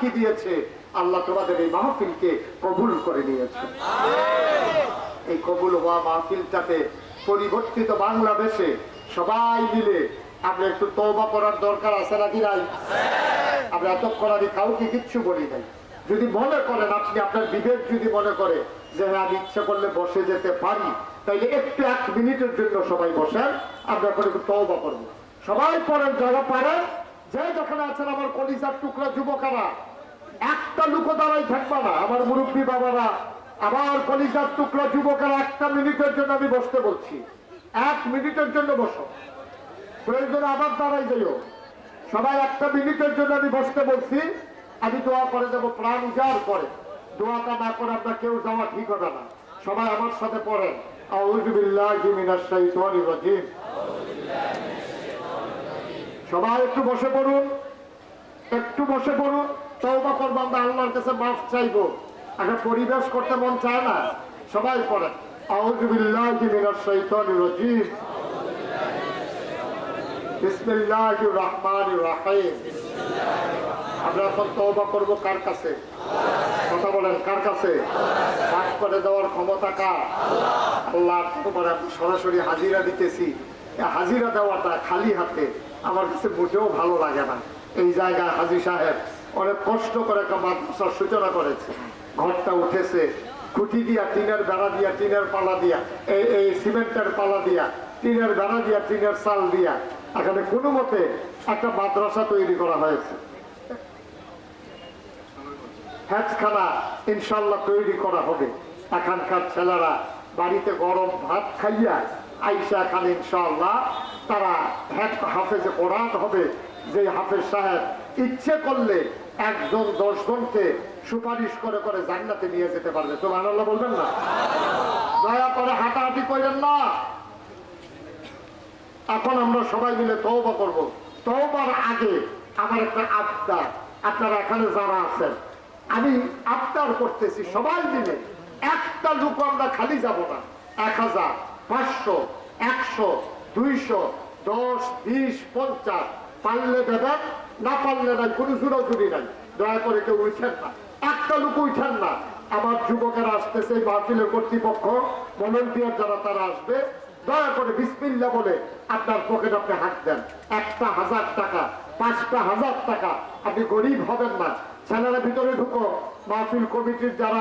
কি দিয়েছে। আল্লাহ তোমাদের এই মাহফিলকে কবুল করে নিয়েছে। এই কবুল হওয়া মাহফিলটাতে পরিবর্তিত বাংলাদেশে সবাই মিলে আমরা একটু তওবা করার দরকার আছে নাকি নাই? আমরা এতক্ষণ আমি কাউকে কিচ্ছু বলি নাই। যদি মনে করেন আপনি আপনার বিবেক যদি মনে করে যে হ্যাঁ আমি ইচ্ছা করলে বসে যেতে পারি তাইলে একটু এক মিনিটের জন্য সবাই বসেন আমরা এখন একটু তওবা করব। সবাই পড়েন যারা পারেন যে যেখানে আছেন আমার কলিজার টুকরা যুবকেরা, একটা লুকো দাঁড়াই থাকবা না, আমার মুরব্বী বাবারা। আমার কলিজার টুকরা যুবকেরা, একটা মিনিটের জন্য আমি বসতে বলছি। এক মিনিটের জন্য বসো। প্রয়োজন আবার দাঁড়াই যাইও। সবাই একটা মিনিটের জন্য আমি বসতে বলছি। আমি দোয়া করে দেবো, প্রাণ উজাড় করে। দোয়াটা না করে আপনার কেউ যাওয়া ঠিক হবে না। সবাই আমার সাথে পড়েন। আউযু বিল্লাহি মিনাশ শাইতানির রাজিম। সবাই একটু বসে পড়ুন। একটু বসে পড়ুন। তওবা করব আমরা আল্লাহর কাছে মাফ চাইব। একটা পরিবেশ করতে মন চায় না, সবাই পড়েন। আউযু বিল্লাহি মিনাশ শাইতানির রাজিম। বিসমিল্লাহির রহমানির রহিম। আমরা এখন তওবা করব কার কাছে? কথা বলেন, কার কাছে? পাঠ করে দেওয়ার ক্ষমতা কার? আল্লাহ আমি সরাসরি হাজিরা দিতেছি। হাজিরা দেওয়াটা খালি হাতে। আমার কাছে মোটেও ভালো লাগে না। এই জায়গায় হাজি সাহেব অনেক কষ্ট করে একটা মাদ্রাসার সূচনা করেছে। ঘরটা উঠেছে, খুঁটি দিয়া, টিনের বেড়া দিয়া, টিনের পালা দিয়া, এই এই সিমেন্টের পালা দিয়া, টিনের বেড়া দিয়া, টিনের চাল দিয়া, এখানে কোনো মতে একটা মাদ্রাসা তৈরি করা হয়েছে। হ্যাজখানা ইনশাল্লাহ তৈরি করা হবে। এখানকার ছেলেরা বাড়িতে গরম ভাত খাইয়া আইসা এখানে ইনশাল্লাহ তারা হাফেজে কোরআন হবে যে হাফেজ সাহেব ইচ্ছে করলে একজন দশজনকে সুপারিশ করে করে জান্নাতে নিয়ে যেতে পারবে। তো আল্লাহ বলবেন না? দয়া করে হাঁটাহাঁটি করেন না। এখন আমরা সবাই মিলে তওবা করব। তওবার আগে আমার একটা আবদার, আপনারা এখানে যারা আছেন, আমি আবদার করতেছি সবাই মিলে, একটা লোক আমরা খালি যাব না, এক হাজার। পাঁচশো, একশো, দুইশো, দশ, বিশ, পঞ্চাশ। পারলে দেবেন না পারলে নাই, কোনো জুড়োজুড়ি নাই। দয়া করে কেউ উঠেন না। একটা লোক উঠেন না। আমার যুবকেরা আসতেছে মাহফিলের কর্তৃপক্ষ ভলেন্টিয়ার যারা, তারা আসবে। দয়া করে বিসমিল্লা বলে আপনার পকেট আপনি হাত দেন। একটা হাজার টাকা, পাঁচটা হাজার টাকা। আপনি গরিব হবেন না। ছেলেরা ভিতরে ঢুকো। মাহফিল কমিটির যারা